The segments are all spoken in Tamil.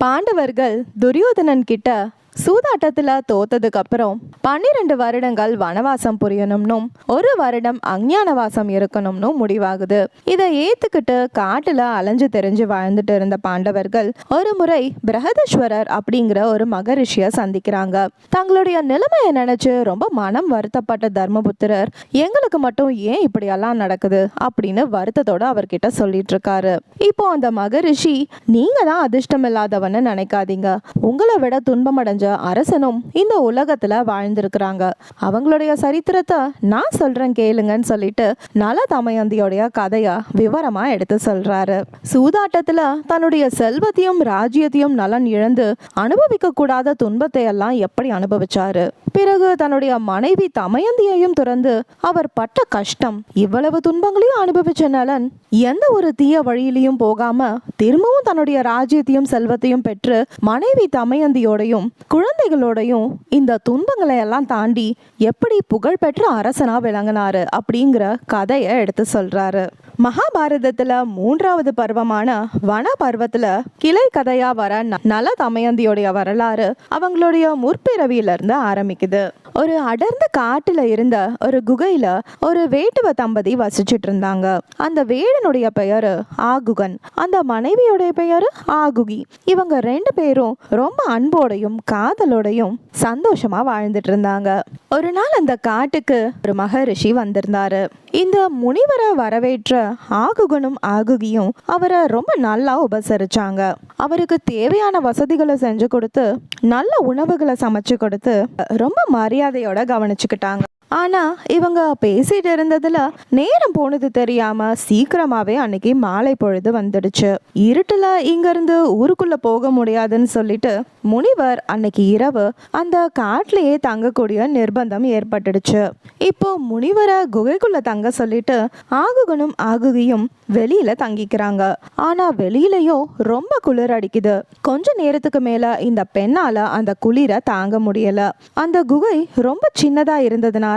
பாண்டவர்கள் துரியோதனன் கிட்ட சூதாட்டத்துல தோத்ததுக்கு அப்புறம் பன்னிரெண்டு வருடங்கள் வனவாசம் புரியணும்னும் ஒரு வருடம் அஞ்ஞானவாசம் இருக்கணும்னு முடிவாகுது. இதை ஏத்துக்கிட்டு காட்டுல அலைஞ்சு தெரிஞ்சு வாழ்ந்துட்டு இருந்த பாண்டவர்கள் ஒரு முறை பிரகதீஸ்வரர் அப்படிங்கிற ஒரு மகரிஷிய சந்திக்கிறாங்க. தங்களுடைய நிலைமையை நினைச்சு ரொம்ப மனம் வருத்தப்பட்ட தர்மபுத்திரர் எங்களுக்கு மட்டும் ஏன் இப்படியெல்லாம் நடக்குது? அப்படின்னு வருத்தத்தோட அவர்கிட்ட சொல்லிட்டு இருக்காரு. இப்போ அந்த மகரிஷி நீங்க தான் அதிர்ஷ்டம் இல்லாதவன்னு நினைக்காதீங்க. உங்களை விட துன்பமடைஞ்ச அரசனும் இந்த உலகத்துல வாழ்ந்திருக்கிறாங்க. அவங்களுடைய சரித்திரத்தை நான் சொல்றேன் கேளுங்கன்னு சொல்லிட்டு நல தமயந்தியோடைய கதைய விவரமா எடுத்து சொல்றாரு. சூதாட்டத்துல தன்னுடைய செல்வத்தையும் ராஜ்யத்தையும் நலன் இழந்து அனுபவிக்க கூடாத துன்பத்தை எல்லாம் எப்படி அனுபவிச்சாரு? பிறகு தன்னுடைய மனைவி தமயந்தியையும் துறந்து அவர் பட்ட கஷ்டம் இவ்வளவு துன்பங்களையும் அனுபவிச்ச நலன் எந்த ஒரு தீய வழியிலையும் போகாம திரும்பவும் தன்னுடைய ராஜ்யத்தையும் செல்வத்தையும் பெற்று மனைவி தமயந்தியோடையும் குழந்தைகளோடையும் இந்த துன்பங்களை எல்லாம் தாண்டி எப்படி புகழ்பெற்ற அரசனா விளங்கினாரு அப்படிங்கிற கதையை எடுத்து சொல்றாரு. மகாபாரதத்துல மூன்றாவது பருவமான வன பருவத்துல கிளை கதையா வர ந- நல தமயந்தியோடைய வரலாறு அவங்களுடைய முற்பிறவியில இருந்து ஆரம்பிக்குது. ஒரு அடர்ந்த காட்டுல இருந்த ஒரு குகையில ஒரு வேட்டுவ தம்பதி வசிச்சுட்டு இருந்தாங்க அந்த வேடனுடைய பெயரு ஆகுகன். அந்த மனைவியோடைய பெயரு ஆகுகி. இவங்க ரெண்டு பேரும் ரொம்ப அன்போடையும் காதலோடையும் சந்தோஷமா வாழ்ந்துட்டு இருந்தாங்க ஒரு நாள் அந்த காட்டுக்கு ஒரு மகரிஷி வந்திருந்தாரு. இந்த முனிவரை வரவேற்ற ஆகுகனும் ஆகுகியும் அவரை ரொம்ப நல்லா உபசரிச்சாங்க. அவருக்கு தேவையான வசதிகளை செஞ்சு கொடுத்து நல்ல உணவுகளை சமைச்சு கொடுத்து ரொம்ப மரியாதை மரியாதையோட கவனிச்சுக்கிட்டாங்க. ஆனா இவங்க பேசிட்டு இருந்ததுல நேரம் போனது தெரியாம சீக்கிரமாவே அன்னைக்கு மாலை பொழுது வந்துடுச்சு. இருட்டுல இங்க இருந்து ஊருக்குள்ள போக முடியாதுன்னு சொல்லிட்டு முனிவர் அன்னைக்கு இரவு அந்த காட்டிலேயே தங்கக்கூடிய நிர்பந்தம் ஏற்பட்டுடுச்சு. இப்போ முனிவரை குகைக்குள்ள தங்க சொல்லிட்டு ஆகுகனும் ஆகுகியும் வெளியில தங்கிக்கிறாங்க. ஆனா வெளியிலயும் ரொம்ப குளிர் அடிக்குது. கொஞ்ச நேரத்துக்கு மேல இந்த பெண்ணால அந்த குளிரை தாங்க முடியல. அந்த குகை ரொம்ப சின்னதா இருந்ததுனால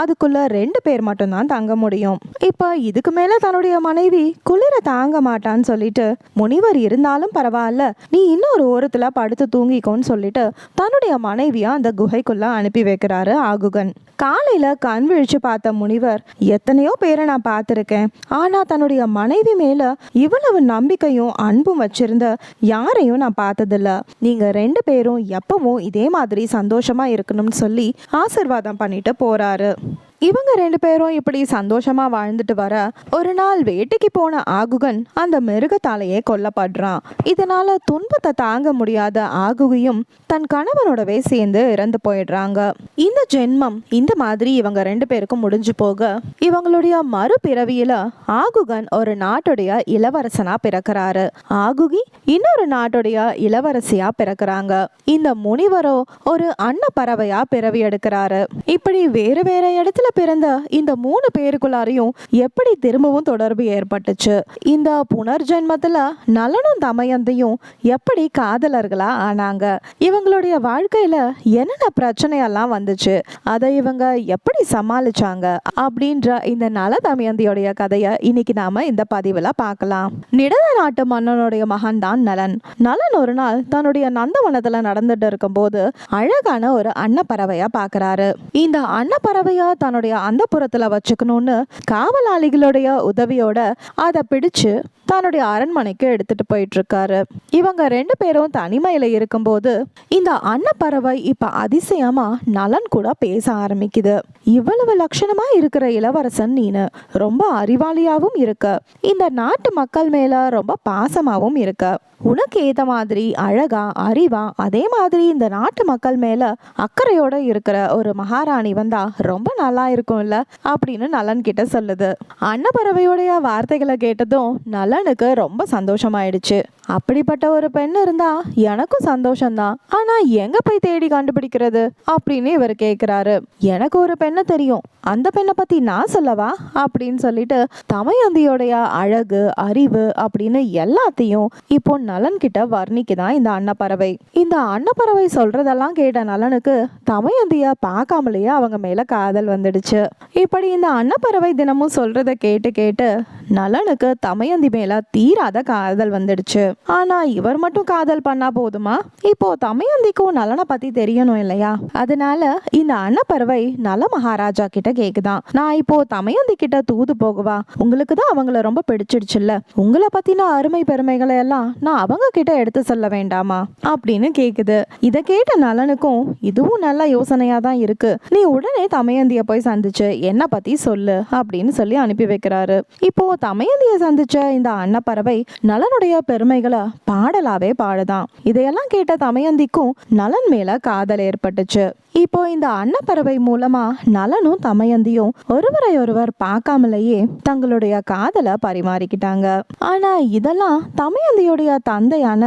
அதுக்குள்ள ரெண்டு பேர் மட்டும்தான் தங்க முடியும். இப்போ இதுக்கு மேல தன்னுடைய மனைவி குளிர தாங்க மாட்டான்னு சொல்லிட்டு முனிவர் இருந்தாலும் பரவாயில்ல நீ இன்னொரு ஓரத்துல படுத்து தூங்கிக்கோன்னு சொல்லிட்டு தன்னுடைய மனைவியா அந்த குகைக்குள்ள அனுப்பி வைக்கிறாரு ஆகுகன். காலையில கண் விழிச்சு பார்த்த முனிவர் எத்தனையோ பேரை நான் பார்த்துருக்கேன். ஆனா தன்னுடைய மனைவி மேல இவ்வளவு நம்பிக்கையும் அன்பும் வச்சிருந்த யாரையும் நான் பார்த்ததில்ல. நீங்க ரெண்டு பேரும் எப்பவும் இதே மாதிரி சந்தோஷமா இருக்கணும்னு சொல்லி ஆசிர்வாதம் பண்ணிட்டு போறாரு இவங்க ரெண்டு பேரும் இப்படி சந்தோஷமா வாழ்ந்துட்டு வர ஒரு நாள் வேட்டைக்கு போன ஆகுகன் அந்த மிருகத்தாலேயே கொல்லப்படுறான். இதனால துன்பத்தை தாங்க முடியாத ஆகுகியும் தன் கணவனோடவே சேர்ந்து இறந்து போயிடுறாங்க. இந்த ஜென்மம் இந்த மாதிரி இவங்க ரெண்டு பேருக்கும் முடிஞ்சு போக இவங்களுடைய மறுபிறவியில ஆகுகன் ஒரு நாட்டுடைய இளவரசனா பிறக்கிறாரு. ஆகுகி இன்னொரு நாட்டுடைய இளவரசியா பிறக்கிறாங்க. இந்த முனிவரோ ஒரு அன்ன பறவையா பிறவி எடுக்கிறாரு. இப்படி வேறு வேற இடத்துல பிறந்த இந்த மூணு பேருக்குள்ளாரையும் எப்படி திரும்பவும் தொடர்பு ஏற்பட்டுச்சு? இந்த புனர்ஜென்மத்துல நலனும் தமயந்தையும் எப்படி காதலர்களா ஆனாங்க? இவங்களுடைய வாழ்க்கையில என்னென்ன பிரச்சனையெல்லாம் வந்துச்சு? அதை இவங்க எப்படி சமாளிச்சாங்க? அப்படின்ற இந்த நல தமயந்தியோடைய கதையை இன்னைக்கு நாம இந்த பதிவுல பார்க்கலாம். நிடத நாட்டு மன்னனுடைய மகன் தான் நலன். நலன் ஒரு நாள் தன்னுடைய நந்தவனத்துல நடந்துட்டு இருக்கும்போது அழகான ஒரு அன்னப்பறவையா பாக்குறாரு இந்த அன்னப்பறவையா தன்னுடைய அந்த புறத்தில் வச்சுக்கணும்னு காவலாளிகளுடைய உதவியோட அதை பிடிச்சு தன்னுடைய அரண்மனைக்கு எடுத்துட்டு போயிட்டு இருக்காரு இவங்க ரெண்டு பேரும் தனிமையில இருக்கும்போது இந்த அன்னப்பறவை இப்ப அதிசயமா நலன் கூட பேச ஆரம்பிக்குது. இவ்வளவு லட்சணமா இருக்கிற இளவரசன் நீனு ரொம்ப அறிவாளியாவும் இருக்க. இந்த நாட்டு மக்கள் மேல ரொம்ப பாசமாவும் இருக்க. உனக்கு ஏத்த மாதிரி அழகா அறிவா அதே மாதிரி இந்த நாட்டு மக்கள் மேல அக்கறையோட இருக்கிற ஒரு மகாராணி வந்தா ரொம்ப நல்லா இருக்கும்ல அப்படின்னு நலன் கிட்ட சொல்லுது. அன்னப்பறவையோடைய வார்த்தைகளை கேட்டதும் நலனுக்கு ரொம்ப சந்தோஷமாயிடுச்சு. அப்படிப்பட்ட ஒரு பெண் இருந்தா எனக்கும் சந்தோஷம்தான். ஆனா எங்க போய் தேடி கண்டுபிடிக்கிறது அப்படின்னு இவர் கேக்குறாரு. எனக்கு ஒரு பெண்ணை தெரியும். அந்த பெண்ணை பத்தி நான் சொல்லவா? அப்படின்னு சொல்லிட்டு தமையந்தியோடைய அழகு அறிவு அப்படின்னு எல்லாத்தையும் இப்போ நலன் கிட்ட வர்ணிக்குதான் இந்த அன்னப்பறவை. இந்த அன்னப்பறவை சொல்றதெல்லாம் கேட்ட நலனுக்கு தமையந்திய பார்க்காமலேயே அவங்க மேல காதல் வந்துடுச்சு. இப்படி இந்த அன்னப்பறவை தினமும் சொல்றத கேட்டு கேட்டு நலனுக்கு தமயந்தி மேல தீராத காதல் வந்துடுச்சு. ஆனா இவர் மட்டும் காதல் பண்ணா போதுமா? இப்போ தமயந்திக்கும் நலனை பத்தி தெரியணும் இல்லையா? அதனால இந்த அன்னப்பறவை நல மகாராஜா கிட்ட கேக்குதான். நான் இப்போ தமயந்தி கிட்ட தூது போகவா? உங்களுக்கு தான் அவங்கள ரொம்ப பிடிச்சிடுச்சுல்ல. உங்களை பத்தின அருமை பெருமைகளை எல்லாம் நான் அவங்க கிட்ட எடுத்து சொல்ல வேண்டாமா? அப்படின்னு கேக்குது. இதை கேட்ட நலனுக்கும் இதுவும் நல்ல யோசனையா தான் இருக்கு. நீ உடனே தமயந்திய போய் சந்திச்சு என்ன பத்தி சொல்லு அப்படின்னு சொல்லி அனுப்பி வைக்கிறாரு. இப்போ தமயந்திய சந்திச்ச இந்த அன்னப்பறவை நலனுடைய பெருமைகளை பாடலாவே பாடுதான். இதையெல்லாம் கேட்ட தமையந்திக்கும் நலன் மேல காதல் ஏற்பட்டுச்சு. இப்போ இந்த அன்னப்பறவை மூலமா நலனும் தமயந்தியும் ஒருவரை ஒருவர் பார்க்காமலேயே தங்களுடைய காதலை பரிமாறிக்கிட்டாங்க. ஆனா இதெல்லாம் தமயந்தியுடைய தந்தையான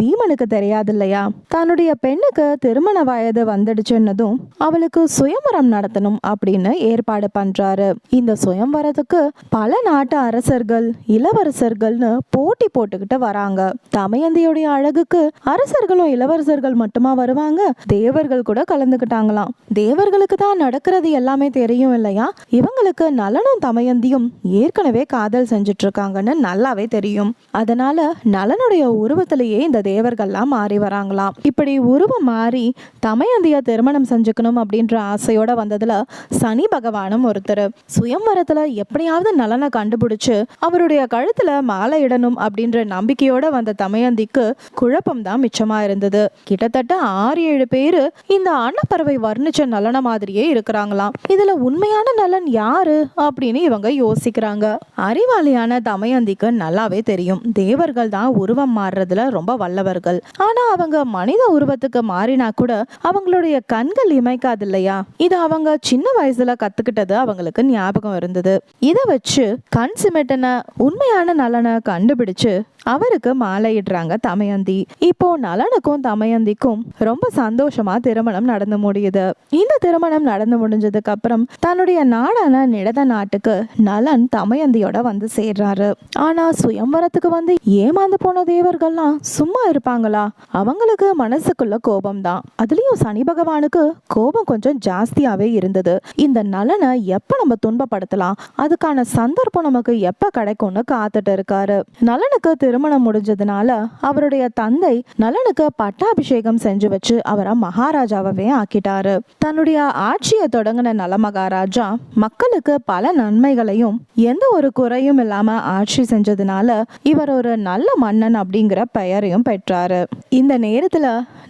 வீமனுக்கு தெரியாது இல்லையா தன்னுடைய பெண்ணுக்கு திருமண வயது வந்துடுச்சுன்னதும் அவளுக்கு சுயம்பரம் நடத்தணும் அப்படின்னு ஏற்பாடு பண்றாரு. இந்த சுயம்பரத்துக்கு பல நாட்டு அரசர்கள் இளவரசர்கள்னு போட்டி போட்டுக்கிட்டு வராங்க. தமயந்தியுடைய அழகுக்கு அரசர்களும் இளவரசர்கள் மட்டுமா வருவாங்க? தேவர்கள் கூட கலந்துக்கிட்டு மாட்டாங்களாம். தேவர்களுக்கு தான் நடக்கிறது எல்லாமே தெரியும் இல்லையா? இவங்களுக்கு நலனும் தமயந்தியும் ஏற்கனவே காதல் செஞ்சுட்டு இருக்காங்கன்னு நல்லாவே தெரியும். அதனால நலனுடைய உருவத்திலேயே இந்த தேவர்கள்லாம் மாறி வராங்களாம். இப்படி உருவம் மாறி தமயந்திய திருமணம் செஞ்சுக்கணும் அப்படின்ற ஆசையோட வந்ததுல சனி பகவானும் ஒருத்தர். சுயம்வரத்துல எப்படியாவது நலனை கண்டுபிடிச்சு அவருடைய கழுத்துல மாலை இடணும் அப்படின்ற நம்பிக்கையோட வந்த தமயந்திக்கு குழப்பம் தான் மிச்சமா இருந்தது கிட்டத்தட்ட ஆறு ஏழு பேரு இந்த அன்னப்பர பார்வை வர்ணிச்ச நலன மாதிரியே இருக்கிறாங்களாம். இதுல உண்மையான நலன் யாரு? அப்படின்னு இவங்க யோசிக்கிறாங்க. அறிவாளியான தமயந்திக்கு நல்லாவே தெரியும். தேவர்கள் தான் உருவம் மாறுறதுல ரொம்ப வல்லவர்கள். ஆனா அவங்க மனித உருவத்துக்கு மாறினா கூட அவங்களுடைய கண்கள் இமைக்காது இல்லையா? இது அவங்க சின்ன வயசுல கத்துக்கிட்டது அவங்களுக்கு ஞாபகம் இருந்தது. இதை வச்சு கண் சிமிட்டின உண்மையான நலனை கண்டுபிடிச்சு அவருக்கு மாலையிடுறாங்க தமயந்தி. இப்போ நலனுக்கும் தமயந்திக்கும் ரொம்ப சந்தோஷமா திருமணம் நடந்து முடியுது. இந்த திருமணம் நடந்து முடிஞ்சதுக்கு அப்புறம் தன்னுடைய நாடான நிடத நாட்டுக்கு நலன் தமயந்தியோட வந்து சேர்றாரு. ஆனா சுயம்பரத்துக்கு வந்து ஏமாந்து போன தேவர்கள்லாம் சும்மா இருப்பாங்களா? அவங்களுக்கு மனசுக்குள்ள கோபம் தான் அதுலயும் சனி பகவானுக்கு கோபம் கொஞ்சம் ஜாஸ்தியாவே இருந்தது. இந்த நலனை எப்ப நம்ம துன்பப்படுத்தலாம்? அதுக்கான சந்தர்ப்பம் நமக்கு எப்ப கிடைக்கும்னு காத்துட்டு இருக்காரு. நலனுக்கு திருமணம் முடிஞ்சதுனால அவருடைய தந்தை நலனுக்கு பட்டாபிஷேகம் செஞ்சு வச்சு அவரை மகாராஜாவே ஆக்கிட்டாரு. தன்னுடைய ஆட்சியை தொடங்கின நல மகாராஜா மக்களுக்கு பல நன்மைகளையும் எந்த ஒரு குறையும் இல்லாம ஆட்சி செஞ்சதுனால இவர் ஒரு நல்ல மன்னன் அப்படிங்கிற பெயரையும் பெற்றாரு. இந்த நேரத்துல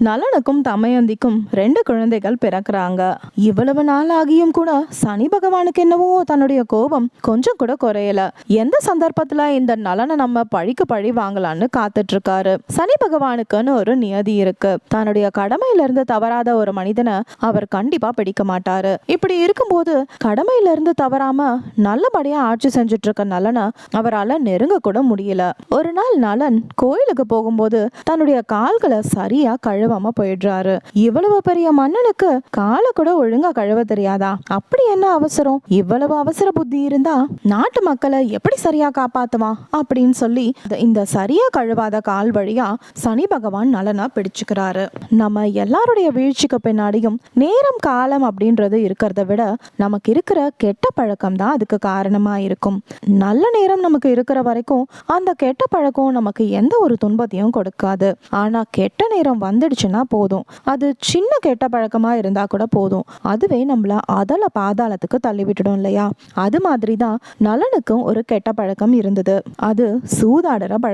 நலனுக்கும் தமயந்திக்கும் ரெண்டு குழந்தைகள் பிறக்குறாங்க. இவ்வளவு நாள் ஆகியும் கூட சனி பகவானுக்கு என்னவோ தன்னுடைய கோபம் கொஞ்சம் கூட குறையல. எந்த சந்தர்ப்பத்துல இந்த நலனை நம்ம பழிக்கு பழி வாங்கலாம்னு காத்துட்டு இருக்காரு சனி பகவானுக்குன்னு ஒரு நியதி இருக்கு. தன்னுடைய கடமையில இருந்து தவறாத ஒரு மனிதனை அவர் கண்டிப்பா பிடிக்க மாட்டாரு. இப்படி இருக்கும்போது கடமையில இருந்து தவறாம நல்லபடியா ஆட்சி செஞ்சுட்டு இருக்க நலனை அவரால் நெருங்க கூட முடியல. ஒரு நாள் நலன் கோயிலுக்கு போகும்போது தன்னுடைய கால்களை சரியா கழுவாம போயிடுறாரு. இவ்வளவு பெரிய மன்னனுக்கு காலை கூட ஒழுங்கா கழுவ தெரியாதா? அப்படி என்ன அவசரம்? இவ்வளவு அவசர புத்தி இருந்தா நாட்டு மக்களை எப்படி சரியா காப்பாத்துவான்? அப்படின்னு சொல்லி இந்த- இந்த சரியா கழுவாத கால் வழியா சனி பகவான் நலனா பிடிச்சுக்கிறாரு. நம்ம எல்லாருடைய வீழ்ச்சிக்கு பின்னாடியும் நேரம் காலம் அப்படின்றது இருக்கிறத விட நமக்கு இருக்கிற கெட்ட பழக்கம் தான் அதுக்கு காரணமா இருக்கும். நல்ல நேரம் நமக்கு இருக்கிற வரைக்கும் அந்த கெட்ட பழக்கம் நமக்கு எந்த ஒரு துன்பத்தையும் கொடுக்காது. ஆனா கெட்ட நேரம் வந்துடுச்சுன்னா போதும். அது சின்ன கெட்ட பழக்கமா இருந்தா கூட போதும். அதுவே நம்மள அதல பாதாளத்துக்கு தள்ளி விட்டுடும் இல்லையா? அது மாதிரி தான் நலனுக்கும் ஒரு கெட்ட பழக்கம் இருந்தது. அது சூதாடுற பழக்கம்.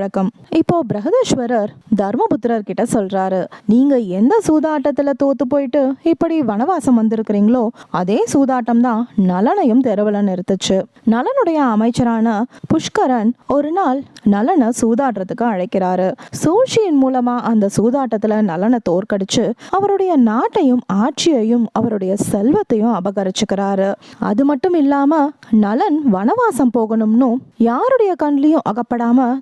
இப்போ பிரகதேஸ்வரர் தர்மபுத்திரர் கிட்ட சொல்றாரு நீங்க எந்த சூதாட்டத்துல தோத்து போயிட்டு இப்படி வனவாசம் வந்திருக்கிறீங்களோ அதே சூதாட்டம் தான் நலனையும் தெருவில் நிறுத்துச்சு. நலனுடைய அமைச்சரான புஷ்கரன் ஒரு நாள் நலனை சூதாடுறதுக்கு அழைக்கிறாரு. சூழ்ச்சியின் மூலமா அந்த சூதாட்டத்துல நலனை தோற்கடிச்சு அவருடைய நாட்டையும் ஆட்சியையும் அவருடைய செல்வத்தையும் அபகரிச்சுக்கிறாரு. அது மட்டும் இல்லாம நலன் வனவாசம் போகணும்னு யாருடைய கண்லையும் அகப்படாம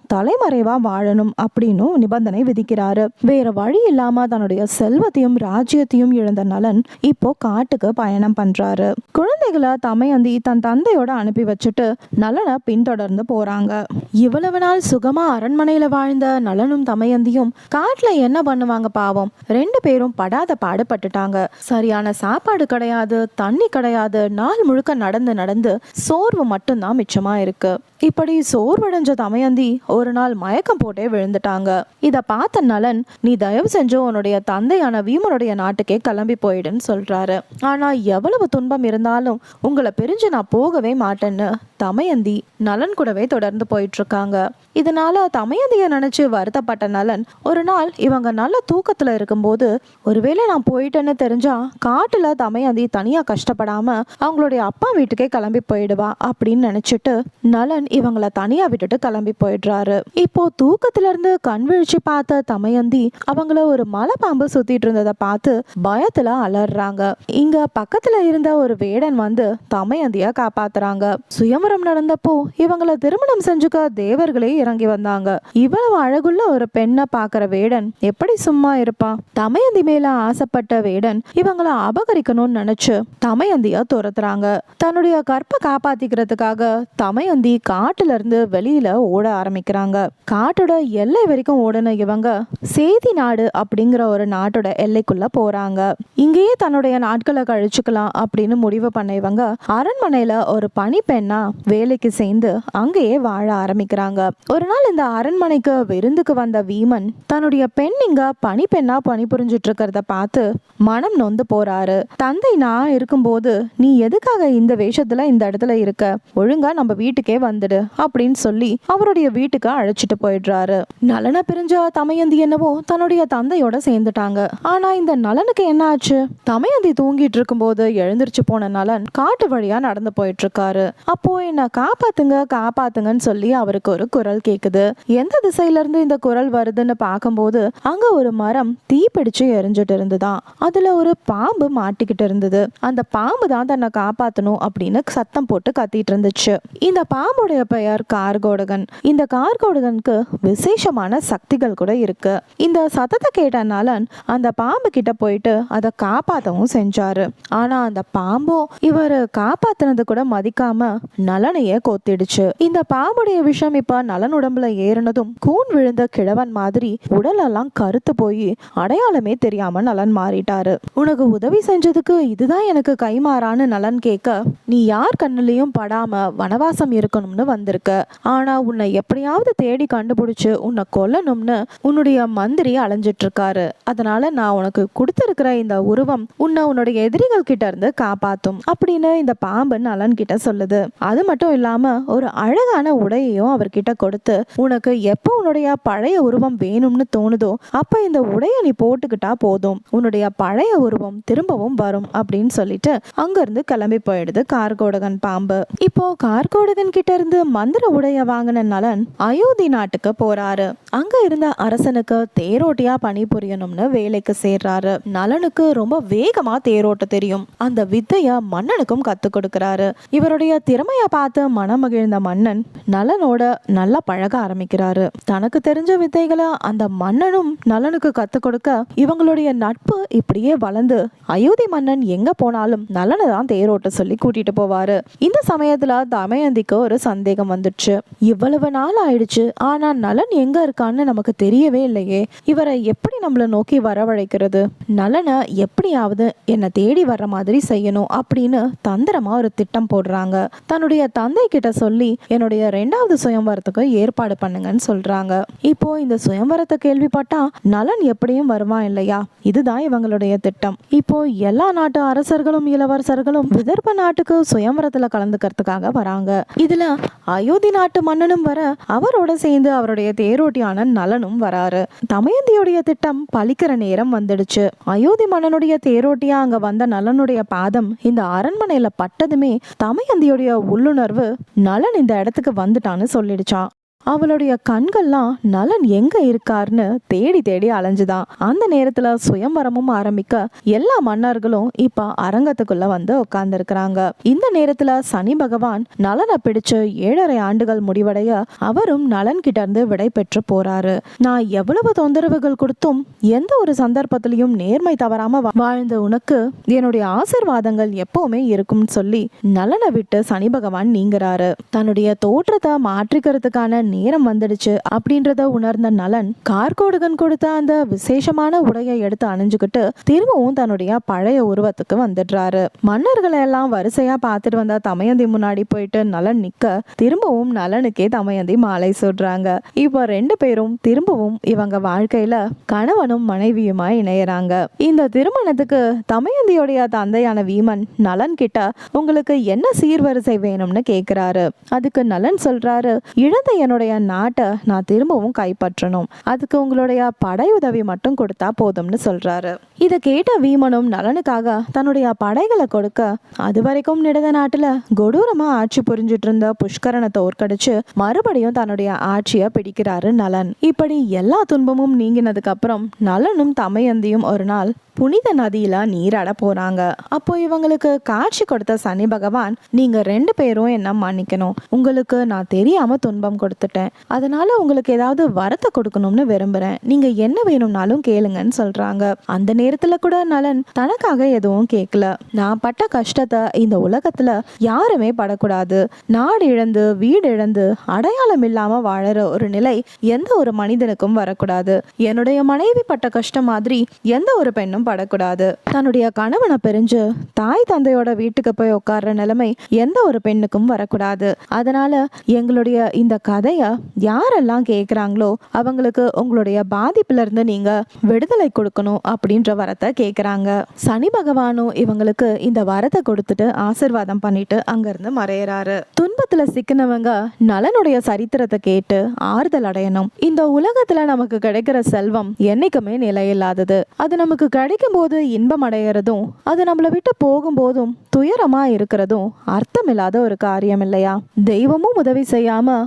தலைமறைவா வாழணும் அப்படின்னும் நிபந்தனை விதிக்கிறாரு. வேற வழி இல்லாம தன்னுடைய செல்வத்தையும் ராஜ்யத்தையும் இழந்த நலன் இப்போ காட்டுக்கு பயணம் பண்றாரு. குழந்தைகளை தமையந்தி தன் தந்தையோட அனுப்பி வச்சுட்டு நலனை பின்தொடர்ந்து போறாங்க. இவ்வளவு நாள் சுகமா அரண்மனையில வாழ்ந்த நலனும் தமையந்தியும் காட்டுல என்ன பண்ணுவாங்க பாவம்? ரெண்டு பேரும் படாத பாடுபட்டுட்டாங்க. சரியான சாப்பாடு கிடையாது தண்ணி கிடையாது நாள் முழுக்க நடந்து நடந்து சோர்வு மட்டும்தான் மிச்சமா இருக்கு இப்படி சோர்வடைஞ்ச தமையந்தி ஒரு நாள் மயக்கம் போட்டே விழுந்துட்டாங்க. இதை பார்த்த நலன் நீ தயவு செஞ்சு உன்னுடைய தந்தையான வீமனுடைய நாட்டுக்கே கிளம்பி போயிடுன்னு சொல்றாரு. ஆனா எவ்வளவு துன்பம் இருந்தாலும் உங்களை பிரிஞ்சு நான் போகவே மாட்டேன்னு தமயந்தி நலன் கூடவே தொடர்ந்து போயிட்டு இருக்காங்க இதனால தமயந்தியை நினைச்சு வருத்தப்பட்ட நலன் ஒரு நாள் இவங்க நல்ல தூக்கத்துல இருக்கும்போது ஒருவேளை நான் போயிட்டேன்னு தெரிஞ்சா காட்டுல தமையந்தி தனியா கஷ்டப்படாம அவங்களுடைய அப்பா வீட்டுக்கே கிளம்பி போயிடுவா அப்படின்னு நினைச்சிட்டு நலன் இவங்கள தனியா விட்டுட்டு கிளம்பி போயிடுறாரு. இப்போ தூக்கத்துல இருந்து கண் விழிச்சு பார்த்த தமையந்தி அவங்கள ஒரு மலைப்பாம்பு சுத்திட்டு இருந்ததை பார்த்து பயத்துல அலறாங்க. இங்க பக்கத்துல இருந்த ஒரு வேடன் வந்து தமயந்திய காப்பாத்துறாங்க. சுயமரம் நடந்தப்போ இவங்கள திருமணம் செஞ்சுக்க தேவர்களே இறங்கி வந்தாங்க. இவ்வளவு அழகுள்ள ஒரு பெண்ணை பாக்குற வேடன் எப்படி சும்மா இருப்பான் தமையந்தி மேல ஆசைப்பட்ட வேடன் இவங்கள அபகரிக்கணும்னு நினைச்சு தமயந்திய துரத்துறாங்க. தன்னுடைய கற்பை காப்பாத்திக்கிறதுக்காக தமையந்தி காட்டுல இருந்து வெளியில ஓட ஆரம்பிக்கிறாங்க. காட்டோட எல்லை வரைக்கும் ஓடின இவங்க சேதி நாடு அப்படிங்கிற ஒரு நாட்டோட எல்லைக்குள்ள போறாங்க. இங்கேயே தன்னுடைய நாட்களை கழிச்சுக்கலாம் அப்படின்னு முடிவு பண்ண இவங்க அரண்மனையில ஒரு பனி பெண்ணா வேலைக்கு சேர்ந்து அங்கேயே வாழ ஆரம்பிக்கிறாங்க. ஒரு நாள் இந்த அரண்மனைக்கு விருந்துக்கு வந்த வீமன் தன்னுடைய பெண் இங்க பணிப்பெண்ணா பணிபுரிஞ்சிட்டு இருக்கிறத பார்த்து மனம் நொந்து போறாரு. தந்தை நான் இருக்கும்போது நீ எதுக்காக இந்த வேஷத்துல இந்த இடத்துல இருக்க? ஒழுங்கா நம்ம வீட்டுக்கே வந்துடு அப்படின்னு சொல்லி அவருடைய வீட்டுக்கு அழைச்சிட்டு போயிடுறாரு. நலனை பிரிஞ்ச தமயந்தி என்னவோ தன்னுடைய தந்தையோட சேர்ந்துட்டாங்க. ஆனா இந்த நலனுக்கு என்ன ஆச்சு தமயந்தி தூங்கிட்டு இருக்கும்போது எழுந்திருச்சு போன நலன் காட்டு வழியா நடந்து போயிட்டு இருக்காரு அப்போ என்ன காப்பாத்துங்க காப்பாத்துங்கன்னு சொல்லி அவருக்கு ஒரு குரல் கேக்குது. எந்த திசையில இருந்து இந்த குரல் வருதுன்னு பார்க்கும்போது அங்க ஒரு மரம் தீப்பிடிச்சு எரிஞ்சிட்டு இருந்துதான். அதுல ஒரு பாம்பு மாட்டிக்கிட்டு இருந்தது. அந்த பாம்பு தான் தன்னை காப்பாத்தணும் அப்படின்னு சத்தம் போட்டு கத்திட்டு இருந்துச்சு. இந்த பாம்புடைய பெயர் கார்கோடகன். இந்த கார்கோடகன் கார்கோடகனுக்கு விசேஷமான சக்திகள் கூட இருக்கு. இந்த சத்தத்தை கேட்ட நலன் அந்த பாம்பு கிட்ட போயிட்டு அதை காப்பாத்தவும் செஞ்சாரு. ஆனா அந்த பாம்பும் இவர் காப்பாத்தினது கூட மதிக்காம நலனையே கொத்திடுச்சு. இந்த பாம்புடைய விஷம் இப்ப நலன் உடம்புல ஏறினதும் கூன் விழுந்த கிழவன் மாதிரி உடலெல்லாம் கருத்து போய் அடையாளமே தெரியாம நலன் மாறிட்டாரு. உனக்கு உதவி செஞ்சதுக்கு இதுதான் எனக்கு கைமாறான்னு நலன் கேட்க நீ யார் கண்ணுலயும் படாம வனவாசம் இருக்கணும்னு வந்திருக்க. ஆனா உன்னை எப்படியாவது தேடி கண்டுபிடிச்சு உன்னை கொல்லணும்னு உன்னுடைய மந்திரி அலைஞ்சிட்டு இருக்காரு அதனால நான் உனக்கு கொடுத்திருக்கிற இந்த உருவம் உன்னை உன்னுடைய எதிரிகள் கிட்ட இருந்து காப்பாத்தும் அப்படின்னு இந்த பாம்பு நலன் கிட்ட சொல்லுது. அது மட்டும் இல்லாம ஒரு அழகான உடையையும் அவர்கிட்ட கொடுத்து உனக்கு எப்போ உன்னுடைய பழைய உருவம் வேணும்னு தோணுதோ அப்ப இந்த உடைய நீ போட்டுக்கிட்டா போதும். உன்னுடைய பழைய உருவம் திரும்பவும் வரும் அப்படின்னு சொல்லிட்டு அங்கிருந்து கிளம்பி போயிடுது கார்கோடகன் பாம்பு. இப்போ கார்கோடகன் கிட்ட இருந்து மந்திர உடைய வாங்கின நலன் அயோத்தி நாட்டுக்கு போறாரு. அங்க இருந்த அரசனுக்கு தேரோட்டியா பணிபுரியணும்னு வேலைக்கு சேர்றாரு. நலனுக்கு ரொம்ப வேகமா தேரோட்ட தெரியும். அந்த வித்தைய மன்னனுக்கும் கத்து கொடுக்கறாரு. இவருடைய திறமைய பார்த்து மனம் மகிழ்ந்த மன்னன் நலனோட நல்லா பழக ஆரம்பிக்கிறாரு. தனக்கு தெரிஞ்ச வித்தைகளை அந்த மன்னனும் நலனுக்கு கத்து கொடுக்க இவங்களுடைய நட்பு இப்படியே வளர்ந்து அயோத்தி மன்னன் எங்க போனாலும் நலனை தான் தேரோட்ட சொல்லி கூட்டிட்டு போவாரு. இந்த சமயத்துல தமயந்திக்கு ஒரு சந்தேகம் வந்துடுச்சு. இவ்வளவு நாள் ஆயிடுச்சு ஆனா நலன் எங்க இருக்கான்னு நமக்கு தெரியவே இல்லையே. இவரை எப்படி நம்மள நோக்கி வரவழைக்கிறது? நலனை எப்படியாவது என்னை தேடி வர்ற மாதிரி செய்யணும் அப்படின்னு தந்திரமா ஒரு திட்டம் போடுறாங்க. தன்னுடைய தந்தை கிட்ட சொல்லி என்னுடைய ரெண்டாவது சுயம்வரத்துக்கு ஏற்பாடு பண்ணுங்கன்னு சொல்றாங்க. இப்போ இந்த சுயம்வரத்தை கேள்விப்பட்டா நலன் எப்படியும் வருவான் இல்லையா? இதுதான் இவங்களுடைய திட்டம். இப்போ எல்லா நாட்டு அரசர்களும் இளவரசர்களும் விதர்ப்ப நாட்டுக்கு சுயம்வரத்துல கலந்துக்கிறதுக்காக வராங்க. இதுல அயோத்தி நாட்டு மன்னனும் வர அவரோட சேர்ந்து அவருடைய தேரோட்டியான நலனும் வராரு. தமயந்தியுடைய திட்டம் பலிக்கிற நேரம் வந்துடுச்சு. அயோத்தி மன்னனுடைய தேரோட்டியா அங்க வந்த நலனுடைய பாதம் இந்த அரண்மனையில பட்டதுமே தமயந்தியுடைய உள்ளுணர்வு நலன் இந்த இடத்துக்கு வந்துட்டான்னு சொல்லிடுச்சான் அவளுடைய கண்கள்லாம் நலன் எங்க இருக்காருன்னு தேடி தேடி அலைஞ்சுதான். அந்த நேரத்துல சுயம்பரமும் ஆரம்பிக்க எல்லா மன்னர்களும் இப்ப அரங்கத்துக்குள்ள வந்து உட்கார்ந்துருக்கிறாங்க இந்த நேரத்துல சனி பகவான் நலனை பிடிச்சு ஏழரை ஆண்டுகள் முடிவடைய அவரும் நலன் கிட்ட இருந்து விடை பெற்று போறாரு. நான் எவ்வளவு தொந்தரவுகள் கொடுத்தும் எந்த ஒரு சந்தர்ப்பத்திலையும் நேர்மை தவறாம வாழ்ந்த உனக்கு என்னுடைய ஆசிர்வாதங்கள் எப்பவுமே இருக்கும்னு சொல்லி நலனை விட்டு சனி பகவான் நீங்கிறாரு. தன்னுடைய தோற்றத்தை மாற்றிக்கிறதுக்கான நேரம் வந்துடுச்சு அப்படின்றத உணர்ந்த நலன் கார்கோடுகன் கொடுத்த அந்த விசேஷமான உடையை எடுத்து அணிஞ்சுக்கிட்டு திரும்பவும் தன்னுடைய பழைய உருவத்துக்கு வந்துடுறாரு. மன்னர்களை எல்லாம் வரிசையா பார்த்துட்டு வந்த தமயந்தி முன்னாடி போயிட்டு நலன் நிக்க திரும்பவும் நலனுக்கே தமயந்தி மாலை சொல்றாங்க இப்போ ரெண்டு பேரும் திரும்பவும் இவங்க வாழ்க்கையில கணவனும் மனைவியுமா இணையறாங்க. இந்த திருமணத்துக்கு தமயந்தியோடைய தந்தையான வீமன் நலன் கிட்ட உங்களுக்கு என்ன சீர்வரிசை வேணும்னு கேக்குறாரு. அதுக்கு நலன் சொல்றாரு இழந்த என்னுடைய நாட்டை நான் திரும்பவும் கைப்பற்றணும். அதுக்கு உங்களுடைய படை உதவி மட்டும் கொடுத்தா போதும்னு சொல்றாரு. இதை கேட்ட வீமனும் நலனுக்காக தன்னுடைய படைகளை கொடுக்க அது வரைக்கும் நிடத நாட்டுல கொடூரமா ஆட்சி புரிஞ்சிட்டு இருந்த புஷ்கரனை தோற்கடிச்சு மறுபடியும் தன்னுடைய ஆட்சியை பிடிக்கிறாரு நலன். இப்படி எல்லா துன்பமும் நீங்கினதுக்கு அப்புறம் நலனும் தமையந்தியும் ஒரு நாள் புனித நதியில நீராட போறாங்க. அப்போ இவங்களுக்கு காட்சி கொடுத்த சனி பகவான் நீங்க ரெண்டு பேரும் என்ன மன்னிக்கணும்? உங்களுக்கு நான் தெரியாம துன்பம் கொடுத்துட்டேன். அதனால உங்களுக்கு ஏதாவது வரத்தை கொடுக்கணும்னு விரும்புறேன். நீங்க என்ன வேணும்னாலும் கேளுங்கன்னு சொல்றாங்க. அந்த நேரத்துல கூட நலன் தனக்காக எதுவும் கேட்கல நான் பட்ட கஷ்டத்தை இந்த உலகத்துல யாருமே படக்கூடாது. நாடு இழந்து வீடு இழந்து அடையாளம் இல்லாம வாழற ஒரு நிலை எந்த ஒரு மனிதனுக்கும் வரக்கூடாது. என்னுடைய மனைவி பட்ட கஷ்டம் மாதிரி எந்த ஒரு பெண்ணும் படக்கூடாது. தன்னுடைய கணவனை பிரிஞ்சு தாய் தந்தையோட வீட்டுக்கு போய் உட்கார்ற நிலைமை எந்த ஒரு பெண்ணுக்கும் வரக்கூடாது. அதனால எங்களுடைய இந்த கதை கதையை யாரெல்லாம் கேட்குறாங்களோ அவங்களுக்கு உங்களுடைய பாதிப்புல இருந்து நீங்க விடுதலை கொடுக்கணும் அப்படின்ற வரத்தை கேட்குறாங்க சனி பகவானும் இவங்களுக்கு இந்த வரத்தை கொடுத்துட்டு ஆசிர்வாதம் பண்ணிட்டு அங்கேருந்து மறையறாரு. துன்பத்துல சிக்கினவங்க நலனுடைய சரித்திரத்தை கேட்டு ஆறுதல் அடையணும். இந்த உலகத்துல நமக்கு கிடைக்கிற செல்வம் என்னைக்குமே நிலையில்லாதது. அது நமக்கு கிடைக்கும் போது இன்பம் அடைகிறதும் அது நம்மளை விட்டு போகும்போதும் துயரமா இருக்கிறதும் அர்த்தமில்லாத ஒரு காரியம் இல்லையா? தெய்வமும் உதவி செய்யாம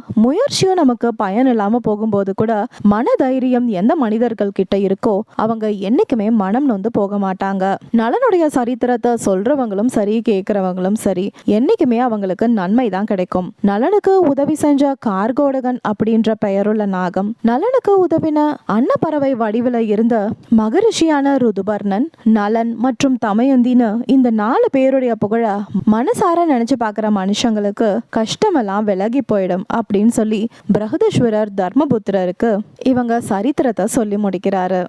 விஷயம் நமக்கு பயன் இல்லாம போகும்போது கூட மன தைரியம் எந்த மனிதர்கள் கிட்ட இருக்கோ அவங்க என்னைக்குமே மனம் நொந்து போக மாட்டாங்க. நலனுடைய சரித்திரத்தை சொல்றவங்களும் சரி கேட்கறவங்களும் சரி என்னைக்குமே அவங்களுக்கு நன்மை தான் கிடைக்கும். நலனுக்கு உதவி செஞ்ச கார்கோடகன் அப்படின்ற பெயருள்ள நாகம் நலனுக்கு உதவின அன்னப்பறவை வடிவில் இருந்த மகரிஷியான ருதுபர்ணன் நலன் மற்றும் தமயந்தின்னு இந்த நாலு பேருடைய புகழ மனசார நினைச்சு பார்க்குற மனுஷங்களுக்கு கஷ்டமெல்லாம் விலகி போயிடும் அப்படின்னு சொல்லி பிரகதீஸ்வரர் தர்மபுத்திரருக்கு இவங்க சரித்திரத்தை சொல்லி முடிக்கிறாரு.